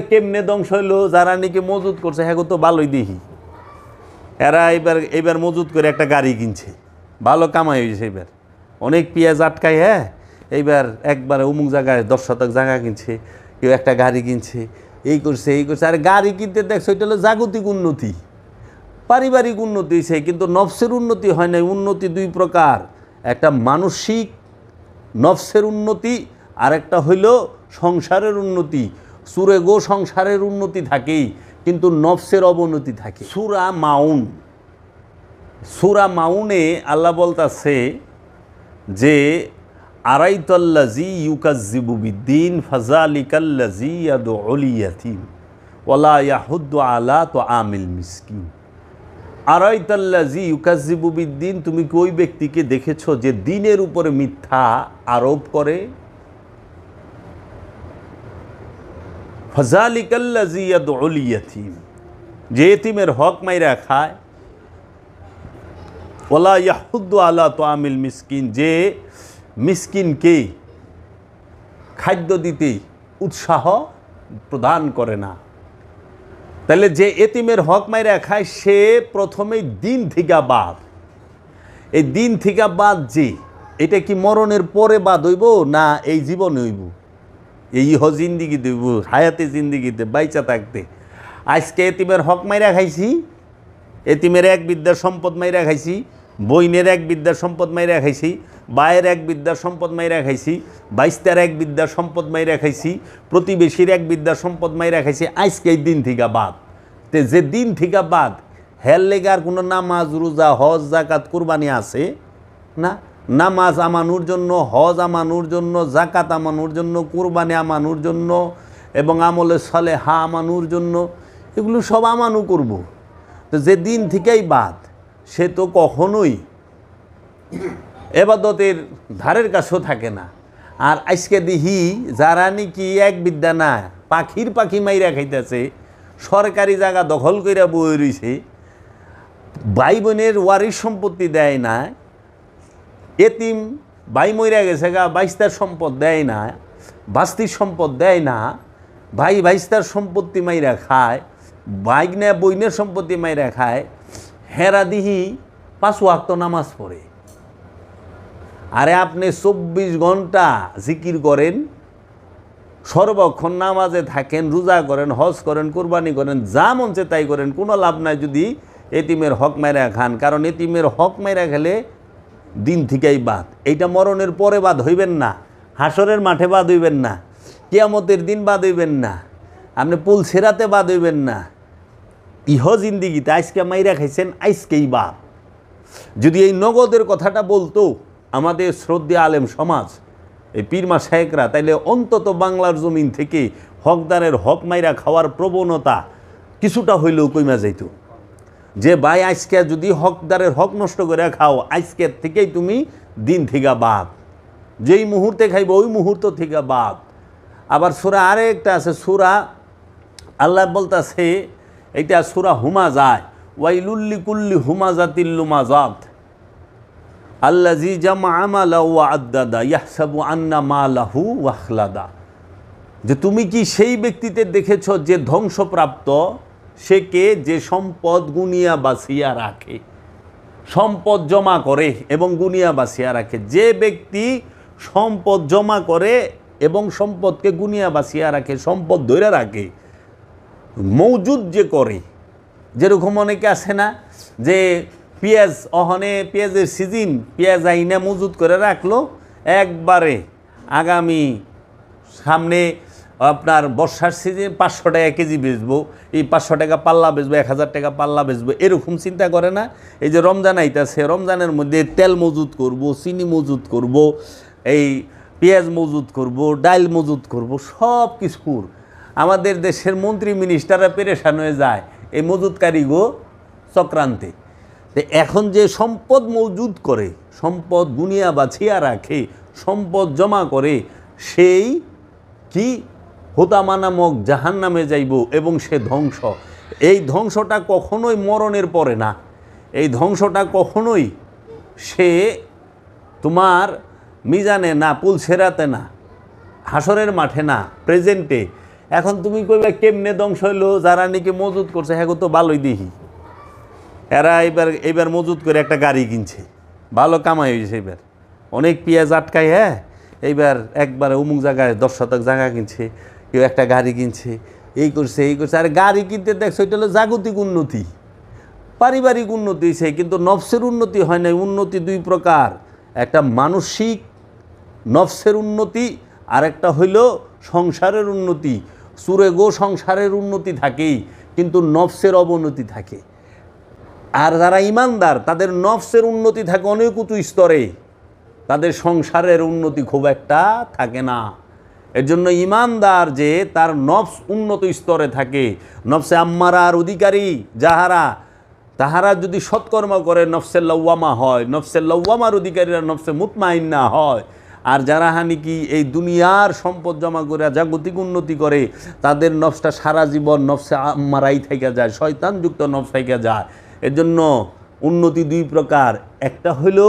কেমনে ধ্বংস হইল, যারা নাকি মজুত করছে হ্যাঁ তো ভালোই দেখি। এরা এবার এবার মজুত করে একটা গাড়ি কিনছে। ভালো কামাই হয়েছে এবার অনেক পেঁয়াজ আটকায় হ্যাঁ? এইবার একবারে অমুক জায়গায় দশ শতক জায়গা কিনছে, কেউ একটা গাড়ি কিনছে, এই করছে এই করছে। আর গাড়ি কিনতে দেখছ, এটা হলো জাগতিক উন্নতি। পারিবারিক উন্নতি হয়েছে কিন্তু নফসের উন্নতি হয় নাই। উন্নতি দুই প্রকার। একটা মানসিক নফসের উন্নতি আর একটা হইল সংসারের উন্নতি। সুরে গো সংসারের উন্নতি থাকেই, কিন্তু নফসের অবনতি থাকে। সুরা মাউন। সুরা মাউনে আল্লাহ বলতাছে যে আরাইতল্লাজি ইউকাজিবু বিদ্দিন ফাজালিকাল্লাজি ইয়াদু অলিয়াতিম ওলা আলা তো আমিল মিসকিন। আরাইতাল্লাজি ইউকাজিবু বিদ্দিন, তুমি কি ওই ব্যক্তিকে দেখেছ যে দিনের উপরে মিথ্যা আরোপ করে? ফজালিকাল্লাজি ইয়াদু অলিয়াতিম যে এতিমের হক মাইরা খায়। ওলা ইয়াহুদ্দু আলা তো আমিল মিসকিন। যে মিসকিনকে খাদ্য দিতে উৎসাহ প্রদান করে না। তাহলে যে এতিমের হক মাইরা খায়, সে প্রথমেই দিন থিকা বাদ। এই দিন থিকা বাদ যে, এটা কি মরণের পরে বাদ হইব না এই জীবনে হইব? এই ইহ জিন্দিগি দেব, হায়াতে জিন্দিগিতে বাইচা থাকতে। আজকে এতিমের হক মাইরা খাইছি, এতিমের এক বিদ্যার সম্পদ মাইরা খাইছি, বইনের এক বিদ্যার সম্পদ মাইরা খাইছি, বায়ের এক বিদ্যার সম্পদ মাইরা খাইছি বাইশটার এক বিদ্যার সম্পদ মাইরা খাইছি, প্রতিবেশীর এক বিদ্যার সম্পদ মাইরা খাইছি, আজকে এই দিন থেকে বাদ। তে যে দিন থেকে বাদ, হের লেগে আর কোনো নামাজ, রোজা, হজ জাকাত কুরবানি আছে? না? নামাজ আমানুর জন্য, হজ আমানুর জন্য জাকাত আমানুর জন্য, কুরবানি আমানুর জন্য এবং আমলে সলে হা আমানুর জন্য, এগুলো সব আমানু করব। তো যে দিন থেকেই বাদ, সে তো কখনোই এবাদতের ধারের কাছেও থাকে না। আর আজকে দিহি, যারা নাকি এক বিদ্যা না, পাখির পাখি মাইরা খাইতেছে, সরকারি জায়গা দখল কইরা বই রইছে, ভাই বোনের ওয়ারিশ সম্পত্তি দেয় না এতিম, ভাই মইরা গেছে গা বাইস্তার সম্পদ দেয় না, বাস্তির সম্পদ দেয় না, ভাই বাইস্তার সম্পত্তি মাইরা খায় বাইক বইনের সম্পত্তি মাইরা খায়, হেরা দিহি পাঁচ ওয়াক্ত নামাজ পড়ে। আরে আপনি চব্বিশ ঘণ্টা জিকির করেন, সর্বক্ষণ নামাজে থাকেন, রোজা করেন, হজ করেন, কোরবানি করেন, যা মনছে তাই করেন, কোনো লাভ নাই যদি এতিমের হক মেরা খান, কারণ এতিমের হক মেরা খেলে দিন থেকেই বাদ। এইটা মরণের পরে বাদ হইবেন না, হাসরের মাঠে বাদ হইবেন না, কেয়ামতের দিন বাদ হইবেন না, আপনি পুল সেরাতে বাদ হইবেন না। ইহ জিন্দিগিতে আজকে মাইরা খাইছেন, আজকেই বাদ। যদি এই নগদের কথাটা বলতো আমাদের শ্রদ্ধা আলেম সমাজ, এই পীরমা শাহেকরা তাইলে অন্তত বাংলার জমিন থেকে হকদারের হক মাইরা খাওয়ার প্রবণতা কিছুটা হইলেও কইমা যাইত। যে ভাই, আজকে যদি হকদারের হক নষ্ট করে খাও আজকের থেকেই তুমি দিন থেকে বাদ। যেই মুহূর্তে খাইব, ওই মুহূর্ত থেকে বাদ। আবার সুরা আরেকটা আছে, সুরা, আল্লাহ বলতাছে এটা সুরা হুমা যায় ওয়াইলুল্লি কুল্লি হুমা জাতিল্লুমা জাত আল্লা জি জামা আমালা ও আদাদা ইয়াহসাবু আন্না মালাহু ওয়াখলাদা যে তুমি কি সেই ব্যক্তিতে দেখেছ যে ধ্বংসপ্রাপ্ত? সে কে? যে সম্পদ গুনিয়া বাছিয়া রাখে। সম্পদ জমা করে এবং গুনিয়া বাছিয়া রাখে। যে ব্যক্তি সম্পদ জমা করে এবং সম্পদকে গুনিয়া বাছিয়া রাখে, সম্পদ ধরে রাখে মৌজুদ যে করে, যেরকম অনেকে আছে না, যে পেঁয়াজ, অহনে পেঁয়াজের সিজন, পেঁয়াজ আইনা মজুদ করে রাখল, একবারে আগামী সামনে আপনার বর্ষার সিজন পাঁচশো টাকা কেজি বেচবো, এই পাঁচশো টাকা পাল্লা বেচবো, এক হাজার টাকা পাল্লা বেচবো, এরকম চিন্তা করে না। এই যে রমজান আইতাছে, রমজানের মধ্যে তেল মজুদ করব, চিনি মজুদ করব, এই পেঁয়াজ মজুদ করব, ডাইল মজুদ করব, সব কিছুর। আমাদের দেশের মন্ত্রী মিনিস্টাররা পেরেশান হয়ে যায় এই মজুদকারীগো চক্রান্তে। এখন যে সম্পদ মজুদ করে, সম্পদ গুনিয়া বাছিয়া রাখে, সম্পদ জমা করে, সেই কি হোতামা নামক জাহান নামে যাইব এবং সে ধ্বংস। এই ধ্বংসটা কখনোই মরণের পরে না। এই ধ্বংসটা কখনোই সে তোমার মিজানে না পুল সেরাতে না, হাসরের মাঠে না প্রেজেন্টে এখন তুমি কইবে, কেমনে ধ্বংস হইল? যারা নাকি মজুত করছে হ্যাঁ তো ভালোই দেখি। এরা এবার এবার মজুত করে একটা গাড়ি কিনছে। ভালো কামাই হয়েছে এবার। অনেক পেঁয়াজ আটকায় হ্যাঁ? এইবার একবারে অমুক জায়গায় দশ শতক জায়গা কিনছে। কেউ একটা গাড়ি কিনছে, এই করছে এই করছে। আর গাড়ি কিনতে দেখছ, এটা হলো জাগতিক উন্নতি। পারিবারিক উন্নতি হয়েছে কিন্তু নফসের উন্নতি হয় নাই। উন্নতি দুই প্রকার। একটা মানসিক নফসের উন্নতি আর একটা হইল সংসারের উন্নতি। সুরে গো সংসারের উন্নতি থাকেই কিন্তু নফসের অবনতি থাকে। আর যারা ইমানদার, তাদের নফসের উন্নতি থাকে অনেক উঁচু স্তরে। তাদের সংসারের উন্নতি খুব একটা থাকে না। এর জন্য ইমানদার যে তার নফস উন্নত স্তরে থাকে, নফসে আম্মারার অধিকারী যাহারা, তাহারা যদি সৎকর্ম করে, নফসে লওয়ামা হয়, নফসে লওয়ামার অধিকারীরা নফসে মুতমাইন্না হয়। আর যারা হানি কি এই দুনিয়ার সম্পদ জমা করে, জাগতিক উন্নতি করে, তাদের নফসটা সারা জীবন নফসে আম্মারাই থেকে যায়, শয়তানযুক্ত নফস থেকে যায়। এর জন্য উন্নতি দুই প্রকার। একটা হইল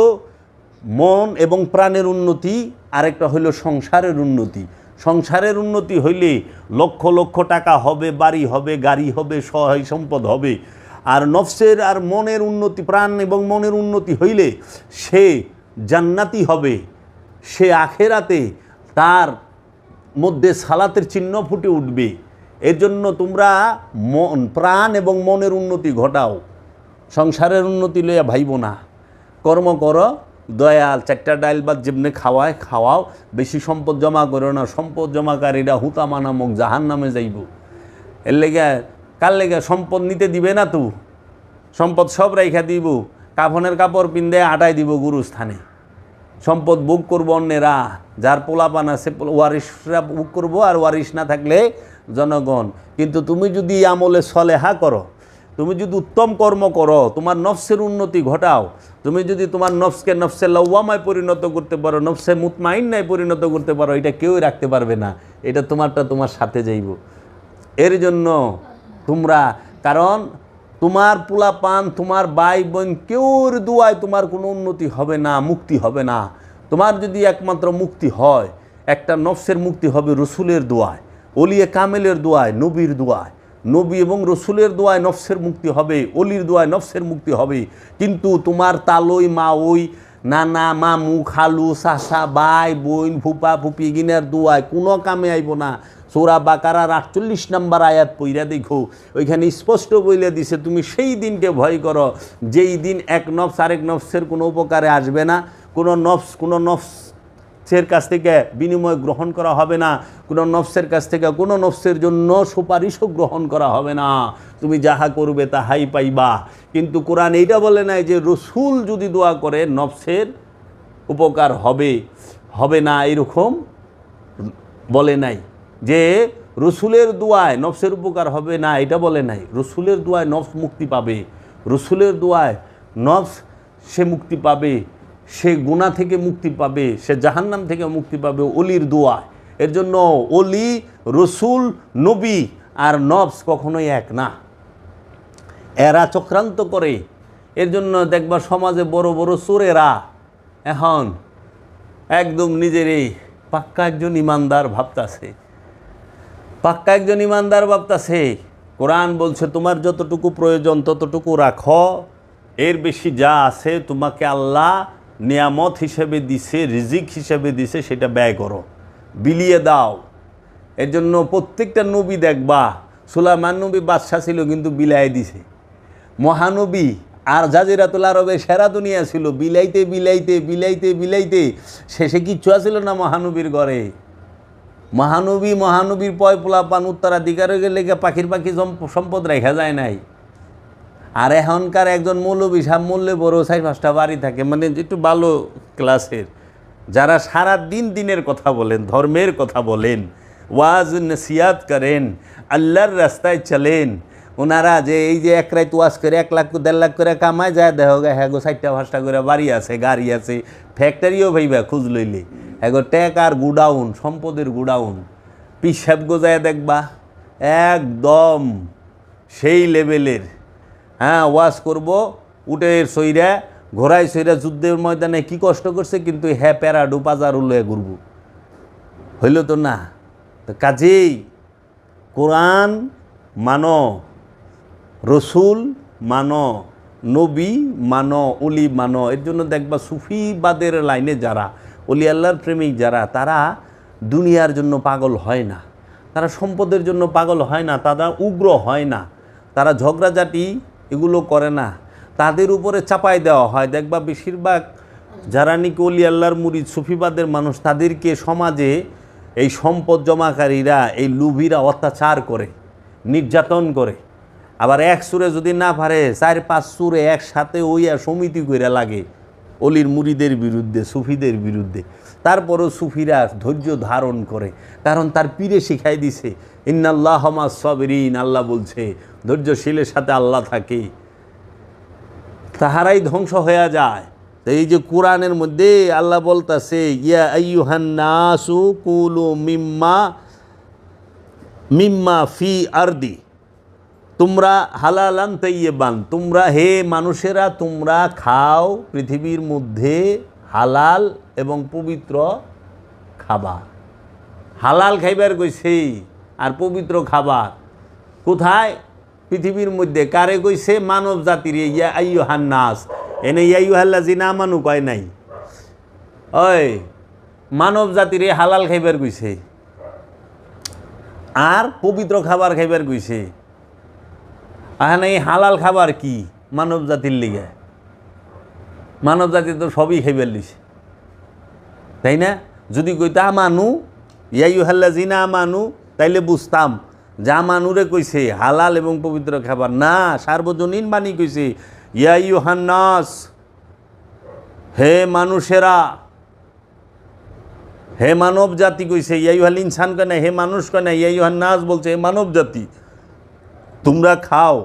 মন এবং প্রাণের উন্নতি, আরেকটা হইল সংসারের উন্নতি। সংসারের উন্নতি হইলে লক্ষ লক্ষ টাকা হবে, বাড়ি হবে, গাড়ি হবে, সহায় সম্পদ হবে। আর নফসের আর মনের উন্নতি, প্রাণ এবং মনের উন্নতি হইলে সে জান্নাতি হবে। সে আখেরাতে তার মধ্যে সালাতের চিহ্ন ফুটে উঠবে। এর জন্য তোমরা মন, প্রাণ এবং মনের উন্নতি ঘটাও। সংসারের উন্নতি লইয়া ভাইব না। কর্ম করো দয়াল, চারটা ডাইল বা যেমনি খাওয়ায়, খাওয়াও, বেশি সম্পদ জমা করো না, সম্পদ জমাকারীরা হুতামা নামক জাহান নামে যাইব। এর লেগে, কার লেগে সম্পদ নিতে দিবে না তু? সম্পদ সব রাইখা দিব, কাফনের কাপড় পিন্দে আটাই দিব গুরুস্থানে। সম্পদ বুক করব অন্যেরা, যার পোলাপান আছে, ওয়ারিশরা বুক করব আর ওয়ারিশ না থাকলে জনগণ। কিন্তু তুমি যদি আমলে সলেহা করো তুমি যদি উত্তম কর্ম করো, তোমার নফসের উন্নতি ঘটাও, তুমি যদি তোমার নফসকে নফসে লওয়ামায় পরিণত করতে পারো, নফসে মুতমাইন্নায় পরিণত করতে পারো, এটা কেউই রাখতে পারবে না। এটা তোমারটা তোমার সাথে যাইব। এর জন্য তোমরা, কারণ তোমার পোলা পান তোমার ভাই বোন কেউর দুয়ায় তোমার কোনো উন্নতি হবে না, মুক্তি হবে না। তোমার যদি একমাত্র মুক্তি হয়, একটা নফসের মুক্তি হবে রসুলের দোয়ায় অলিয়ে কামেলের দোয়ায়, নবীর দোয়ায়। নবী এবং রসুলের দোয়ায় নফসের মুক্তি হবে, অলির দোয়ায় নফসের মুক্তি হবে। কিন্তু তোমার তালই মা ওই নানা, মামু, খালু, চাচা বাই বোন, ফুপা, ফুপি গিনার দোয়ায় কোনো কামে আইব না। সোরা বাকারার আটচল্লিশ নাম্বার আয়াত পইরা দেখো, ওইখানে স্পষ্ট বইলে দিছে, তুমি সেই দিনকে ভয় করো, যেই দিন এক নফস আরেক নফসের কোনো উপকারে আসবে না। কোনো নফস, কোনো নফসের কাছ থেকে বিনিময় গ্রহণ করা হবে না। কোনো নফসের কাছ থেকে কোনো নফসের জন্য সুপারিশও গ্রহণ করা হবে না। তুমি যাহা করবে তাহাই পাইবা। কিন্তু কোরআন এইটা বলে নাই যে রসুল যদি দোয়া করে, নফসের উপকার হবে হবে না এরকম বলে নাই। যে রসুলের দোয়ায় নফসের উপকার হবে না, এটা বলে নাই। রসুলের দোয়ায় নফস মুক্তি পাবে। রসুলের দোয়ায় নফস সে মুক্তি পাবে। সে গুণা থেকে মুক্তি পাবে, সে জাহান্নাম থেকে মুক্তি পাবে অলির দোয়ায়। এর জন্য অলি, রসুল, নবী আর নবস কখনোই এক না। এরা চক্রান্ত করে। এর জন্য দেখবা সমাজে বড় বড় চোরেরা এখন একদম নিজেরই পাক্কা একজন ইমানদার ভাবতাছে। পাক্কা একজন ইমানদার ভাবতাছে, কোরআন বলছে, তোমার যতটুকু প্রয়োজন ততটুকু রাখো। এর বেশি যা আছে তোমাকে আল্লাহ নিয়ামত হিসেবে দিছে, রিজিক হিসেবে দিছে, সেটা ব্যয় করো। বিলিয়ে দাও। এর জন্য প্রত্যেকটা নবী দেখবা, সুলাইমান নবী বাদশাহ ছিল কিন্তু বিলায় দিছে। মহানবী আর জাজিরাতুল আরবে সেরা দুনিয়া ছিল, বিলাইতে বিলাইতে বিলাইতে বিলাইতে। শেষে কিচ্ছু আছিল না মহানবীর ঘরে? মহানবী, মহানবীর পয় পোলা পান উত্তরাধিকারে গেলে পাখির পাখি সম্পদ রেখা যায় নাই। আর এখনকার একজন মৌলবী সাহ মূল্যে বড় চাই পাঁচটা বাড়ি থাকে মানে একটু ভালো ক্লাসের যারা সারা দিন দিনের কথা বলেন, ধর্মের কথা বলেন, ওয়াজ নসিয়াত করেন, আল্লাহর রাস্তায় চলেন, ওনারা যে এই যে এক রাত ওয়াজ করে, এক লাখ, দেড় লাখ করে কামায় যায় দেহ গে হ্যাঁ গো, চারটা, পাঁচটা করে বাড়ি আছে, গাড়ি আছে ফ্যাক্টরিও ভাইবা খুঁজ লইলে। হ্যাঁ গো ট্যাক আর গুডাউন সম্পদের গুডাউন পিসাব গোজায় দেখবা, একদম সেই লেভেলের হ্যাঁ ওয়াজ করব, উঠে সইরা, ঘোড়ায় সইরা যুদ্ধের ময়দানে কি কষ্ট করছে, কিন্তু হ্যাঁ প্যারাডু পাজার উল্লয়ে ঘুরব। হইল তো না? তো কাজেই কোরআন মানো, রসুল মানো, নবী মানো অলি মানো, এর জন্য দেখবা সুফিবাদের লাইনে যারা অলি আল্লাহর প্রেমিক যারা, তারা দুনিয়ার জন্য পাগল হয় না। তারা সম্পদের জন্য পাগল হয় না, তারা উগ্র হয় না। তারা ঝগড়াঝাটি এগুলো করে না। তাদের উপরে চাপাই দেওয়া হয়। দেখবা বেশিরভাগ যারা নাকি অলি আল্লাহর মুরিদ, সুফিবাদের মানুষ, তাদেরকে সমাজে এই সম্পদ জমাকারীরা, এই লুভিরা অত্যাচার করে, নির্যাতন করে। আবার এক সুরে যদি না পারে, চার পাঁচ সুরে একসাথে ওইয়া সমিতি করে লাগে অলির মুড়িদের বিরুদ্ধে, সুফিদের বিরুদ্ধে। তারপরও সুফিরা ধৈর্য ধারণ করে, কারণ তার পীরে শিখাই দিছে ইন্নাল্লাহ হমা সবরিন, আল্লাহ বলছে, ধৈর্যশীলের সাথে আল্লাহ থাকে। তাহারাই ধ্বংস হয়ে যায়। এই যে কোরআনের মধ্যে আল্লাহ বলতাছে, ইয়া আইয়ুহান নাসু কুলু মিম্মা মিম্মা ফি আরদি। তোমরা হালালান তৈবান তোমরা হে মানুষেরা, তোমরা খাও পৃথিবীর মধ্যে হালাল এবং পবিত্র খাবার। হালাল খাইবার কইছে। আর পবিত্র খাবার। কোথায়? পৃথিবীর মধ্যে। কারে কইছে? মানব জাতির ইয়া আইয়ু হান্নাস এনে ইয়াইয়ু হাল্লা জিনা মানু কয় নাই। ওই, মানব জাতিরে হালাল খাইবার কইছে। আর পবিত্র খাবার খাইবার কইছে। আহান এই হালাল খাবার কি মানব জাতির লিগে? মানব জাতি তো সবই খাইবার লিছে। তাই না? যদি কইতা মানু ইয়াইউ হাল্লা জিনা মানু তাইলে বুঝতাম। যা মানুরে কইছে, হালাল এবং পবিত্র খাবার। না, সার্বজনীন বাণী কইছে ইয়াইউ হান্নাস হে মানুষেরা, হে মানব জাতি কইছে ইয়াইউ হাল ইনসান কেন হে মানুষ কেন ইয়াইউ হান্নাস বলছে, হে মানব জাতি, তোমরা খাও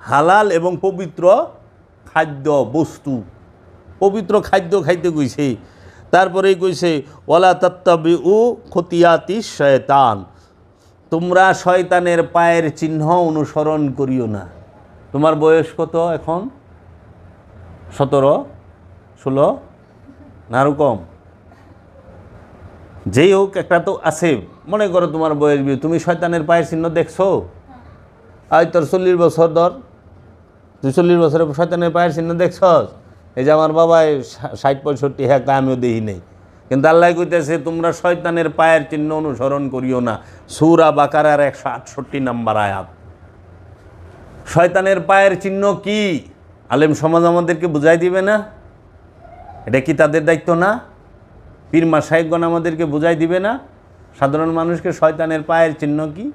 হালাল এবং পবিত্র খাদ্য, বস্তু। পবিত্র খাদ্য খাইতে কইছে। তারপরেই কইছে ওলা তত্ত্ববি উ খতিয়াতি শয়তান। তোমরা শয়তানের পায়ের চিহ্ন অনুসরণ করিও না। তোমার বয়স কত এখন? সতেরো? ষোলো? না আরও কম। যেই হোক, একটা তো আছে। মনে করো তোমার বয়স বিয়ে। তুমি শয়তানের পায়ের চিহ্ন দেখছ? আজ তোর চল্লিশ বছর ধর। তুই চল্লিশ বছরে শয়তানের পায়ের চিহ্ন দেখছস? এই যে আমার বাবা ষাট, পঁয়ষট্টি হ্যাঁ আমিও দেখি নেই। কিন্তু আল্লাহ কইতেছে, তোমরা শয়তানের পায়ের চিহ্ন অনুসরণ করিও না। সুরা বাকারার একশো আটষট্টি নাম্বার আয়াত। শয়তানের পায়ের চিহ্ন কি? আলেম সমাজ আমাদেরকে বুঝাই দিবে না? এটা কি তাদের দায়িত্ব না? পীরমা মাসাহেবগণ আমাদেরকে বুঝাই দিবে না? সাধারণ মানুষকে শয়তানের পায়ের চিহ্ন কি?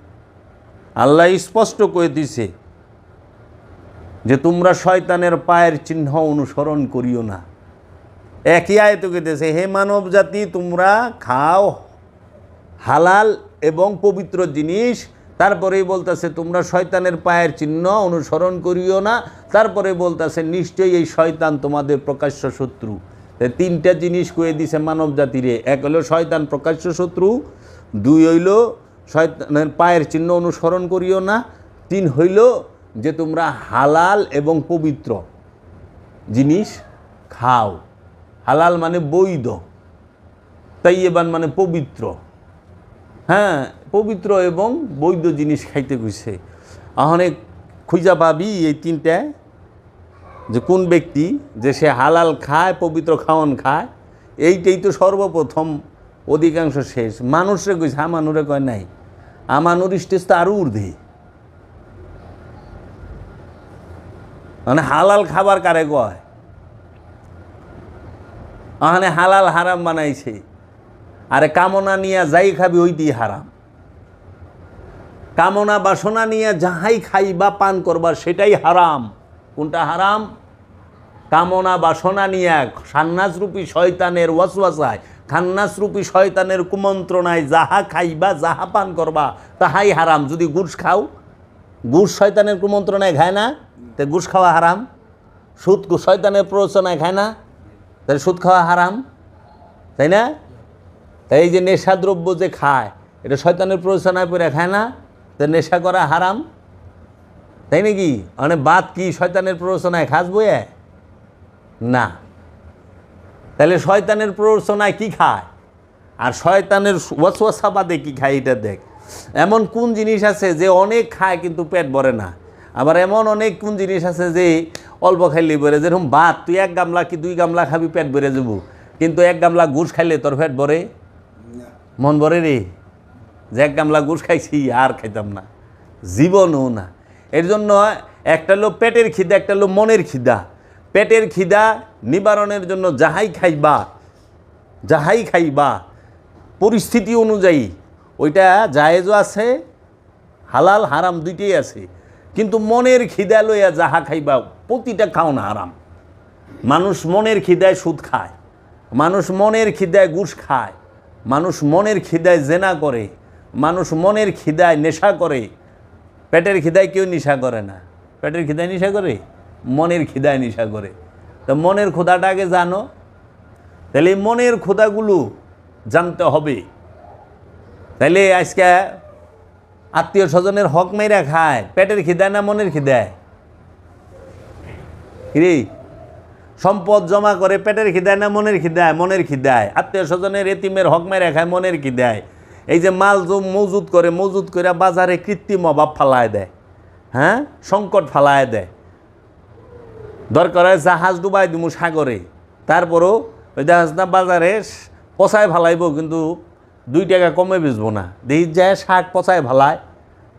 আল্লাহ স্পষ্ট করে দিছে যে তোমরা শয়তানের পায়ের চিহ্ন অনুসরণ করিও না। একই আয়ত কেটেছে হে মানব জাতি তোমরা খাও হালাল এবং পবিত্র জিনিস। তারপরেই বলতেছে, তোমরা শয়তানের পায়ের চিহ্ন অনুসরণ করিও না। তারপরে বলতেছে, নিশ্চয়ই এই শয়তান তোমাদের প্রকাশ্য শত্রু। তিনটা জিনিস কয়ে দিছে মানব জাতিরে এক হলো শয়তান প্রকাশ্য শত্রু, দুই হইল শয়তানের পায়ের চিহ্ন অনুসরণ করিও না, তিন হইল যে তোমরা হালাল এবং পবিত্র জিনিস খাও। হালাল মানে বৈধ তাইয়েবান মানে পবিত্র। হ্যাঁ পবিত্র এবং বৈধ জিনিস খাইতে কইছে। অনেক খুঁজা পাবি এই তিনটা, যে কোন ব্যক্তি যে সে হালাল খায়, পবিত্র খাওয়ান খায়, এইটাই তো সর্বপ্রথম, অধিকাংশ শেষ। মানুষরে কইছে, আমানুরে কয় নাই। আমানুর স্টেজ তো আরও ঊর্ধ্বে। মানে হালাল খাবার কারে কয়? আহানে হালাল হারাম বানাইছে। আরে কামনা নিয়ে যাই খাবি ওইটি হারাম। কামনা বাসনা নিয়ে যাহাই খাই বা পান করবা সেটাই হারাম। কোনটা হারাম? কামনা বাসনা নিয়ে সান্নাসরূপী শয়তানের ওয়াসওয়াসায়, খান্নাসরূপী শয়তানের কুমন্ত্রণায় যাহা খাইবা, যাহা পান করবা, তাহাই হারাম। যদি গুড় খাও গুড় শয়তানের কুমন্ত্রণায় খায় না, তো গুড় খাওয়া হারাম। সুদ শয়তানের প্ররোচনায় খায় না তাহলে সুদ খাওয়া হারাম, তাই না? তাই এই যে নেশাদ্রব্য যে খায়, এটা শয়তানের প্ররোচনায় পরে খায় না? তো নেশা করা হারাম? তাই নাকি? মানে বাদ কি শয়তানের প্ররোচনায় খাস বইয়ে? না। তাহলে শয়তানের প্ররোচনায় কি খায়? আর শয়তানের ওয়াসওয়াসা বাদে কি খায় এটা দেখ। এমন কোন জিনিস আছে যে অনেক খায় কিন্তু পেট ভরে না? আবার এমন অনেক কোন জিনিস আছে যে অল্প খাইলে ভরে যেরকম ভাত তুই এক গামলা কি দুই গামলা খাবি পেট ভরে যাব। কিন্তু এক গামলা গুড় খাইলে তোর পেট ভরে? মন ভরে রে? যে এক গামলা গুড় খাইছি আর খাইতাম না। জীবনও না। এর জন্য একটা হলো পেটের খিদা একটা হলো মনের খিদা। পেটের খিদা নিবারণের জন্য যাহাই খাইবা যাহাই খাইবা পরিস্থিতি অনুযায়ী ওইটা জায়েজও আছে হালাল হারাম দুইটাই আছে। কিন্তু মনের খিদা লইয়া যাহা খাইবা, প্রতিটা খাও না আরাম মানুষ মনের খিদায় সুদ খায়, মানুষ মনের খিদায় ঘুষ খায়, মানুষ মনের খিদায় জেনা করে, মানুষ মনের খিদায় নেশা করে। পেটের খিদায় কেউ নেশা করে না। পেটের খিদায় নেশা করে? মনের খিদায় নেশা করে। তো মনের ক্ষুধাটা আগে জানো। তাহলে মনের ক্ষুধাগুলো জানতে হবে। তাহলে আজকে আত্মীয় স্বজনের হক মেরা খায়, পেটের খিদায় না মনের খিদায় রে সম্পদ জমা করে পেটের খিদায় না মনের খিদায় মনের খিদায় আত্মীয় স্বজনের এতিমের হক মেরা খায়, মনের খিদায় এই যে মাল মজুত করে মজুত করে বাজারে কৃত্রিম অভাব ফালায় দেয়। হ্যাঁ? সংকট ফালায় দেয়। দরকার হয় জাহাজ ডুবাই দিমু সাগরে। তারপরও ওই জাহাজ না বাজারে পচায় ফালাইব, কিন্তু দুই টাকা কমে বেচবো না। দেখি যায় শাক পচায় ভালায়,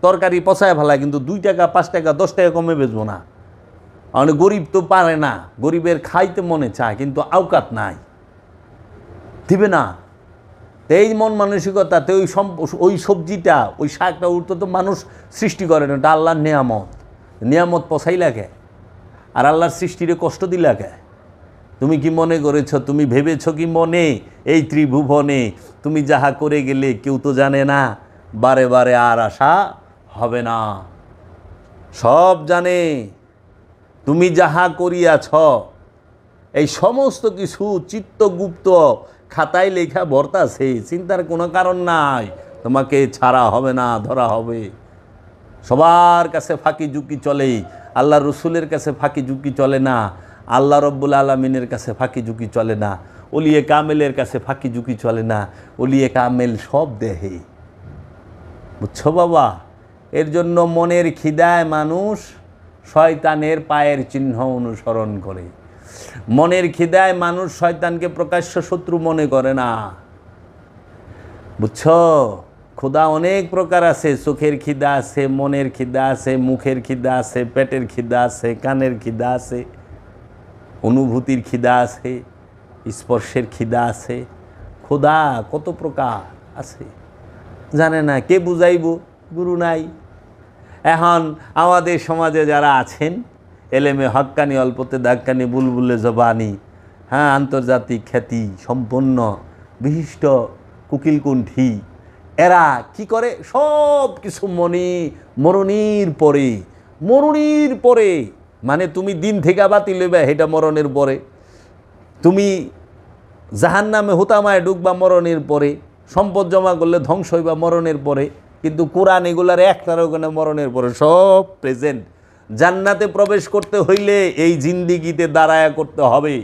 তরকারি পচায় ভালায়, কিন্তু দুই টাকা, পাঁচ টাকা, দশ টাকা কমে বেচবো না। মানে গরিব তো পারে না, গরিবের খাইতে মনে চায়, কিন্তু আওকাত নাই। দিবে না। এই মন মানসিকতাতে ওই ওই সবজিটা, ওই শাকটা উঠতে তো মানুষ সৃষ্টি করে না, ওটা আল্লাহর নিয়ামত। নিয়ামত পচাই লাগে আর আল্লাহর সৃষ্টিরে কষ্ট দিলাকে তুমি কি মনে করেছ? তুমি ভেবেছ কি মনে? এই ত্রিভুবনে তুমি যাহা করে গেলে কেউ তো জানে না। বারে বারে আর আশা হবে না। সব জানে। তুমি যাহা করিয়াছ, এই সমস্ত কিছু চিত্তগুপ্ত খাতায় লেখা ভর্তাছে চিন্তার কোনো কারণ নাই। তোমাকে ছাড়া হবে না, ধরা হবে। সবার কাছে ফাঁকি ঝুঁকি চলে আল্লাহ রসুলের কাছে ফাঁকি ঝুঁকি চলে না। আল্লাহ রব্বুল আলমিনের কাছে ফাঁকি ঝুঁকি চলে না। অলিয়ে কামেলের কাছে ফাঁকি ঝুঁকি চলে না। অলিয়ে কামেল সব দেহে। বুঝছ বাবা? এর জন্য মনের খিদায় মানুষ শয়তানের পায়ের চিহ্ন অনুসরণ করে। মনের খিদায় মানুষ শয়তানকে প্রকাশ্য শত্রু মনে করে না। বুঝছ? ক্ষুধা অনেক প্রকার আছে। চোখের খিদা আছে, মনের খিদা আছে, মুখের খিদা আছে, পেটের খিদা আছে, কানের খিদা আছে। অনুভূতির খিদা আছে, স্পর্শের খিদা আছে ক্ষুধা কত প্রকার আছে। জানে না কে বুঝাইব? গুরু নাই। এখন আমাদের সমাজে যারা আছেন, এলেমে হক্কানি, অল্পতে দাক্কানি, বুলবুলে জবানি হ্যাঁ আন্তর্জাতিক খ্যাতি সম্পন্ন, বিশিষ্ট কুকিলকুণ্ঠী, এরা কি করে? সব কিছু মনে, মরণীর পরে মরণীর পরে মানে তুমি দিন থেকে বাতিল লইবা সেটা মরণের পরে। তুমি জাহান নামে হুতামায় ডুববা মরণের পরে, সম্পদ জমা করলে ধ্বংস হইবা মরণের পরে, কিন্তু কোরআন এগুলার একটার ওখানে মরণের পরে? সব প্রেজেন্ট জান্নাতে প্রবেশ করতে হইলে এই জিন্দিগিতে দাঁড়ায়া করতে হবে।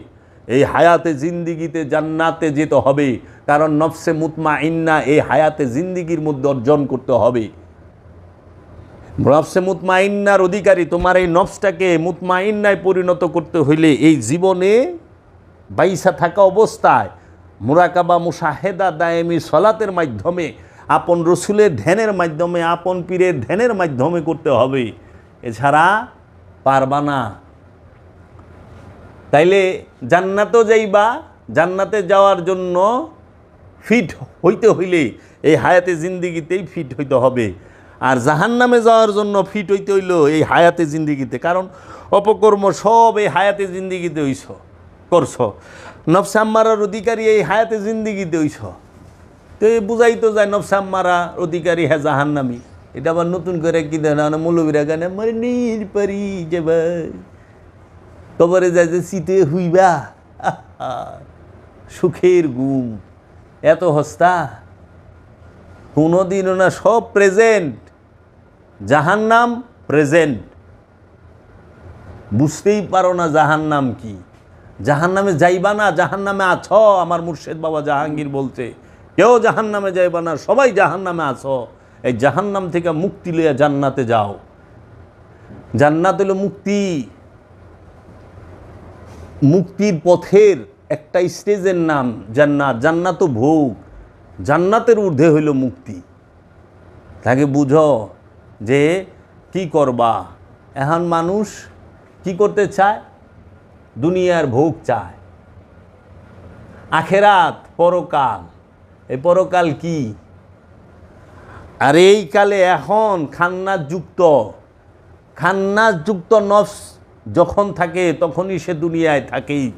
এই হায়াতে জিন্দিগিতে জান্নাতে যেতে হবে। কারণ নফসে মুতমা ইন্না এই হায়াতে জিন্দিগির মধ্যে অর্জন করতে হবে। নফসে মুতমাইন্নার অধিকারী, তোমার এই নফসটাকে মুতমাইন্নায় পরিণত করতে হইলে এই জীবনে বাইসা থাকা অবস্থায় মুরাকাবা মুসাহেদা দায়েমি সলাতের মাধ্যমে, আপন রসুলের ধ্যানের মাধ্যমে, আপন পীরের ধ্যানের মাধ্যমে করতে হবে। এছাড়া পারবা না। তাইলে জান্নাতও যাইবা, জান্নাতে যাওয়ার জন্য ফিট হইতে হইলে এই হায়াতে জিন্দিগিতেই ফিট হইতে হবে। আর জাহান্নামে যাওয়ার জন্য ফিট হইতে হইল এই হায়াতে জিন্দিগিতে। কারণ অপকর্ম সব এই হায়াতে জিন্দিগিতে হইছ। করছ। নফসাম্মারার অধিকারী এই হায়াতে জিন্দিগিতে হইছ। তো এই বুঝাই তো যায় নফসাম্মারা অধিকারী হ্যাঁ জাহান্নামি। এটা আবার নতুন করে কি দেয় না মৌলবীরা গানে, মরে নির পারি ভাই কবরে যায় যে শীতে হুইবা। সুখের গুম এত হস্তা। কোনোদিনও না সব প্রেজেন্ট জাহান্নাম প্রেজেন্ট বুঝতেই পারো না জাহান্নাম কি। জাহান্নামে যাইবা না, জাহান্নামে আছ, আমার মুর্শেদ বাবা জাহাঙ্গীর বলছে। কেউ জাহান্নামে যাইবা না, সবাই জাহান্নামে আছ। এই জাহান্নাম থেকে মুক্তি লইয়া জান্নাতে যাও। জান্নাত হলো মুক্তি। মুক্তির পথের একটা স্টেজের নাম জান্নাত। জান্নাত ভোগ। জান্নাতের ঊর্ধ্বে হইল মুক্তি। তাকে বুঝো যে কি করবা? এখন মানুষ কি করতে চায়? দুনিয়ার ভোগ চায়। আখেরাত, পরকাল। এই পরকাল কি? আর এই কালে এখন খান্নাস যুক্ত। খান্নাস যুক্ত নফস যখন থাকে, তখনই সে দুনিয়ায় থাকেই।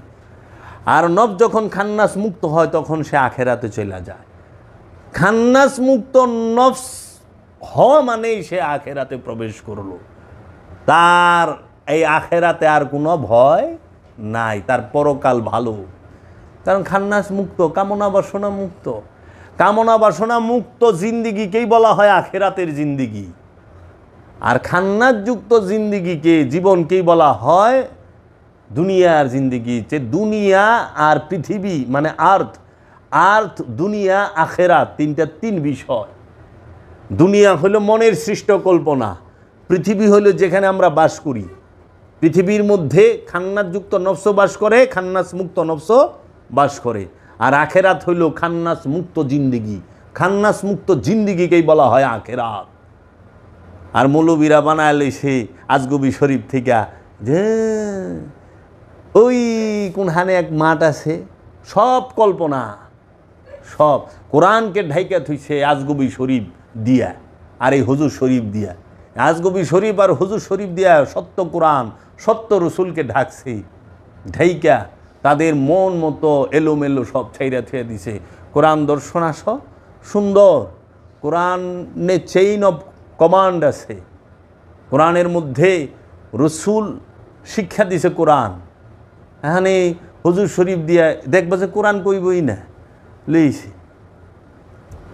আর নফ যখন খান্নাস মুক্ত হয়, তখন সে আখেরাতে চলে যায়। খান্নাস মুক্ত নফস হওয়া মানেই সে আখেরাতে প্রবেশ করল। তার এই আখেরাতে আর কোনো ভয় নাই, তার পরকাল ভালো। কারণ খান্নাস মুক্ত, কামনা বাসনা মুক্ত। কামনা বাসনা মুক্ত জিন্দিগিকেই বলা হয় আখেরাতের জিন্দিগি। আর খান্নাসযুক্ত জিন্দিগিকে, জীবনকেই বলা হয় দুনিয়ার জিন্দিগি। যে দুনিয়া আর পৃথিবী মানে আর্থ আর্থ, দুনিয়া, আখেরাত, তিনটা তিন বিষয়। দুনিয়া হলো মনের সৃষ্ট কল্পনা। পৃথিবী হলো যেখানে আমরা বাস করি। পৃথিবীর মধ্যে খান্নাসযুক্ত নফস বাস করে খান্নাস মুক্ত নফস বাস করে। আর আখেরাত হইল খান্নাস মুক্ত জিন্দিগি। খান্নাস মুক্ত জিন্দিগিকেই বলা হয় আখেরাত। আর মৌলবীরা বানায় সে আজগবি শরীফ থেকে যে, ওই কোনখানে এক মাঠ আছে? সব কল্পনা, সব। কোরআনকে ঢাইকা থুইছে আজগবি শরীফ। দিয়া, আর এই হুজুর শরীফ দিয়া। আজগবি শরীফ আর হুজুর শরীফ দিয়া সত্য কোরআন, সত্য রসুলকে ঢাকছে, ঢাইকা তাদের মন মতো এলোমেলো সব ছাইরা থুয়ে দিছে। কোরআন দর্শন আস, সুন্দর। কোরআনে চেইন অফ কমান্ড আছে। কোরআনের মধ্যে রসুল শিক্ষা দিছে কোরআন। এখানে হুজুর শরীফ দিয়া দেখবা যে কোরআন কইবই না। লইছে।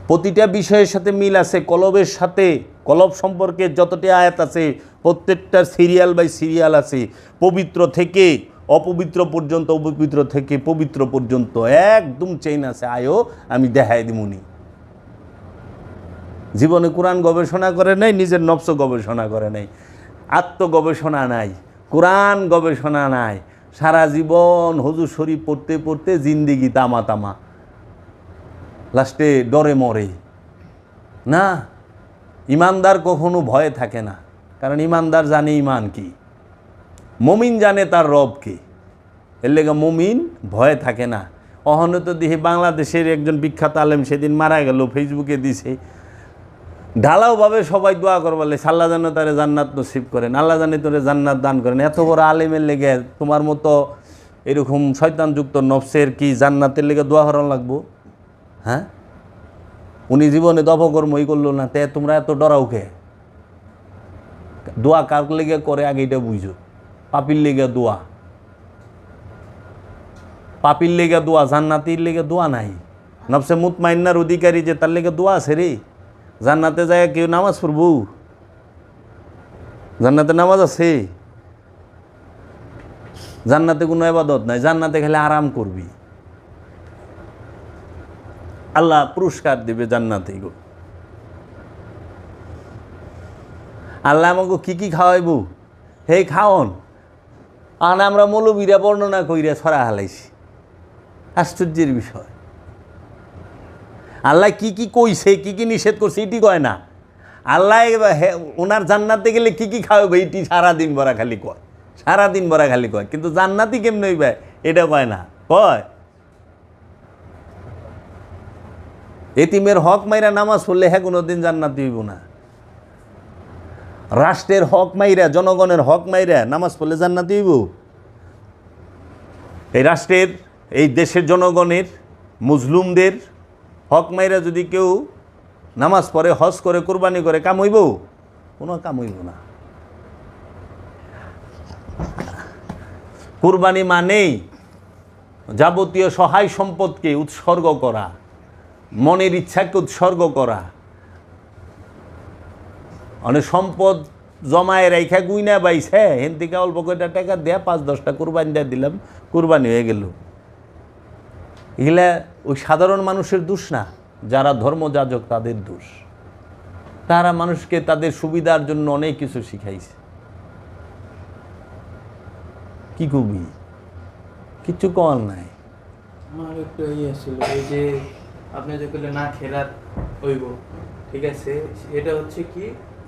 প্রতিটা বিষয়ের সাথে মিল আছে, কলবের সাথে, কলব সম্পর্কে যতটি আয়াত আছে, প্রত্যেকটা সিরিয়াল বাই সিরিয়াল আছে, পবিত্র থেকে, অপবিত্র পর্যন্ত, অপবিত্র থেকে, পবিত্র পর্যন্ত, একদম চেইন আছে। আয়ো, আমি দেখাই দিমুনি জীবনে কোরআন গবেষণা করে নাই, নিজের নবস গবেষণা করে নাই। আত্মগবেষণা নাই, কোরআন গবেষণা নাই। সারা জীবন হজুর শরীফ পড়তে পড়তে জিন্দিগি তামা তামা। লাস্টে ডরে মরে। না, ইমানদার কখনো ভয়ে থাকে না, কারণ ইমানদার জানে ইমান কি। মমিন জানে তার রব কি। এর লেগে মমিন ভয়ে থাকে না। অহনে তো দেখি বাংলাদেশের একজন বিখ্যাত আলেম সেদিন মারা গেল, ফেসবুকে দিছে। ঢালাওভাবে সবাই দোয়া করবলে সাল্লা যেন তারে জান্নাত নসিব করেন, আল্লাহ জানে তোরে জান্নাত দান করেন। এত বড় আলেমের লেগে তোমার মতো এরকম শয়তানযুক্ত নফসের কি জান্নাতের লেগে দোয়া করানো লাগবো? হ্যাঁ? উনি জীবনে দপকর্মই করল না, তে তোমরা এত ডরাও কে? দোয়া কার লেগে করে আগে এটা বুঝো। পাপির লেগে দোয়া। পাপির লেগে দোয়া, জান্নাতির লেগে দোয়া নাই। নবসে মুতমাইন্নার অধিকারী যে তার লেগে দোয়া আছে রে। জান্নাতে যায় কেউ নামাজ পড়ব? জান্নাতে নামাজ আছে? জান্নাতে কোনো আবাদত নাই, জান্নাতে খেলে আরাম করবি। আল্লাহ পুরস্কার দেবে জান্নাতে গো। আল্লাহ আমাকে কি কি খাওয়াইব? হে খাওন আর আমরা মৌলবীরা বর্ণনা কইরা ছড়া হালাইছি। আশ্চর্যের বিষয়। আল্লাহ কি কি কইছে, কি কি নিষেধ করছে, এটি কয় না। আল্লাহ ওনার জান্নাতে গেলে কি কি খাওয়াবে এটি সারাদিন ভরা খালি কয়। সারাদিন ভরা খালি কয়, কিন্তু জান্নাতি কেমন এটা কয় না। কয়? এতিমের হক মাইরা নামাজ পড়লে হ্যাঁ কোনো দিন জান্নাতি হইব না। রাষ্ট্রের হক মাইরা, জনগণের হক মাইরা নামাজ পড়লে জান্নাতি হইব। এই রাষ্ট্রের, এই দেশের জনগণের, মুসলুমদের হক মাইরা যদি কেউ নামাজ পড়ে, হজ করে, কোরবানি করে, কাম হইব? কোনো কাম হইব না। কোরবানি মানেই যাবতীয় সহায় সম্পদকে উৎসর্গ করা। মনের ইচ্ছাকে উৎসর্গ করা। অনেক সম্পদ জমায় রেখা গুইনা বাইছে, হেন থেকে অল্প কয়টা টাকা দেয়া, পাঁচ দশটা কোরবানি দিয়ে দিলাম, কোরবানি হয়ে গেল। এগুলা ওই সাধারণ মানুষের দোষ না, যারা ধর্মযাজক তাদের দোষ। তারা মানুষকে তাদের সুবিধার জন্য অনেক কিছু শিখাইছে। কি কবি? কিচ্ছু কর নাই। আমার একটু ইয়ে ছিল যে আপনি যে করলেন না খেরাত হইব। ঠিক আছে, এটা হচ্ছে কি?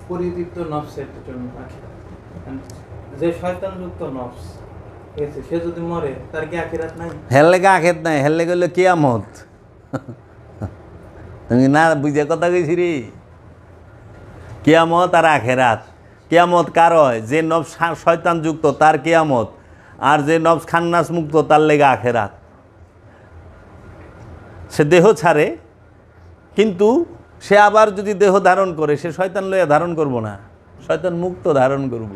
পরিতৃপ্ত নফসের জন্য যে শয়তানযুক্ত নফস সে যদি মরে, তার কি আখিরাত নাই? হেল লেগে আখেত নাই হেল লেগে হলো কেয়ামত। তুমি না বুঝে কথা কইছি রে। কেয়ামত আর আখেরাত। কেয়ামত কার হয়? যে নব শয়তান যুক্ত তার কেয়ামত। আর যে নব খান্নাস মুক্ত, তার লেগে আখেরাত। সে দেহ ছাড়ে, কিন্তু সে আবার যদি দেহ ধারণ করে, সে শয়তান লইয়া ধারণ করব না। শয়তান মুক্ত ধারণ করব।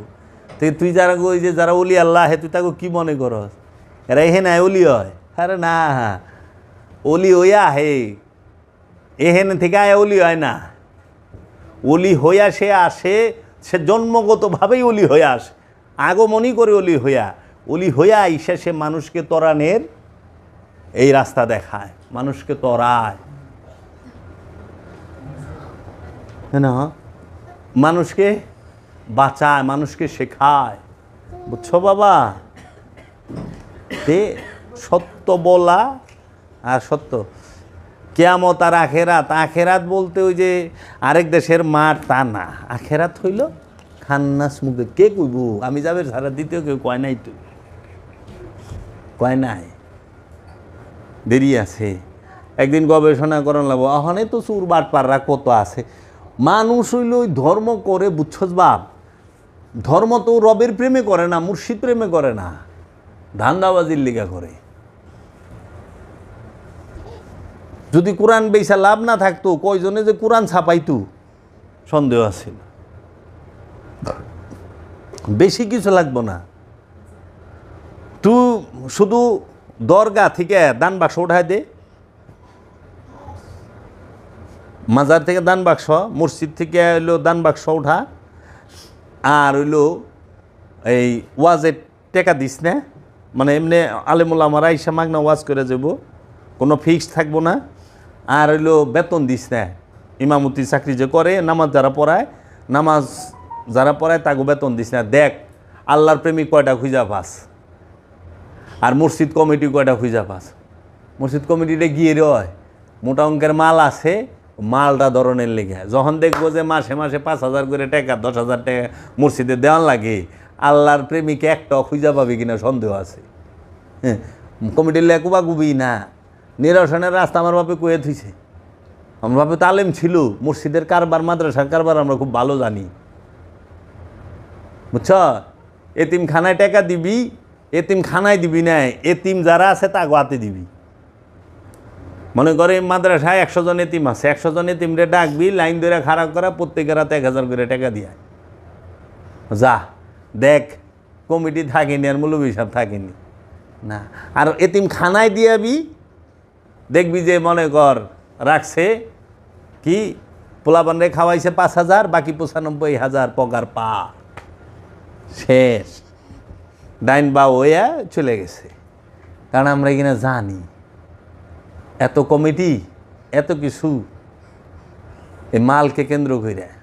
তো তুই যারা ওই যে যারা অলি আল্লাহ হে, তুই তাকে কি মনে করস? এরা এহে না অলি হয়। আরে না অলি হইয়া হে, এহেন থেকে আয় অলি হয় না। অলি হইয়া সে আসে, সে জন্মগতভাবেই অলি হয়ে আসে। আগমনই করে অলি হইয়া অলি হইয়া আইসা সে মানুষকে তরানের এই রাস্তা দেখায়, মানুষকে তরায়। না মানুষকে বাঁচায়, মানুষকে শেখায়। বুঝছ বাবা? তে সত্য বলা, আর সত্য, কেয়ামত আর আখেরাত। আখেরাত বলতে ওই যে আরেক দেশের মাঠ তা না। আখেরাত হইল খান্নাস মুখে। কে কইব? আমি যাবে সারা দ্বিতীয় কেউ কয় নাই তো। কয় নাই? দেরি আছে। একদিন গবেষণা করান লাগবো অহনে তো চুর বাট পাররা কত আছে? মানুষ হইল ধর্ম করে, বুঝছস বাপ? ধর্ম তো রবের প্রেমে করে না, মুর্শিদ প্রেমে করে না, ধান্দাবাজির লিগা করে। যদি কোরআন বেসা লাভ না থাকতো, কয়জনে যে কোরআন ছাপাইতো? সন্দেহ আছে বেশি কিছু লাগবো না। তু শুধু দরগা থেকে দান বাক্স উঠায় দে। মাজার থেকে দান বাক্স, মসজিদ থেকে হইল দান বাক্স উঠা। আর হইল এই ওয়াজের টেকা দিস না। মানে এমনি আলেমুল আমার আইসা মাগনা ওয়াজ করে যাব কোনো ফিক্স থাকব না। আর হইল বেতন দিস না। ইমামতি চাকরি যে করে, নামাজ যারা পড়ায়, নামাজ যারা পড়ায় তাকে বেতন দিস না। দেখ, আল্লাহর প্রেমিক কয়টা খুঁজা পাস? আর মসজিদ কমিটি কয়টা খুঁজা পাস? মসজিদ কমিটিটা গিয়ে রয়, মোটা অঙ্কের মাল আছে, মালটা ধরনের লেগে। যখন দেখব যে মাসে মাসে পাঁচ হাজার করে টাকা, দশ হাজার টাকা মসজিদে দেওয়ান লাগে, আল্লাহর প্রেমিকে একটা খুঁজা পাবে কিনা সন্দেহ আছে। হ্যাঁ কমিটির লেকুবা গুবি না। নিরসনের রাস্তা আমার বাপে কয়ে থুইছে। আমার বাপে তালেম ছিল, মসজিদের কারবার, মাদ্রাসার কারবার আমরা খুব ভালো জানি। বুঝছ? এতিম খানায় টাকা দিবি এতিম খানায় দিবি না, এতিম যারা আছে তা গোয়াতে দিবি। মনে করে মাদ্রাসায় একশো জন এতিম আছে, একশো জন এতিমরে ডাকবি, লাইন ধরে খারাপ করা, প্রত্যেকের হাতে এক হাজার করে টাকা দিয়া যা, দেখ, কমিটি থাকেনি আর মূলবী সব থাকেনি। না, আর এতিম খানায় দিয়াবি দেখবি যে মনে কর, রাখছে কি, পোলাপানরে খাওয়াইছে পাঁচ হাজার, বাকি পঁচানব্বই হাজার পগার পা। শেষ। ডাইন বা ওয়া চলে গেছে। কারণ আমরা কিনা জানি, এত কমিটি, এত কিছু, এই মালকে কেন্দ্র করে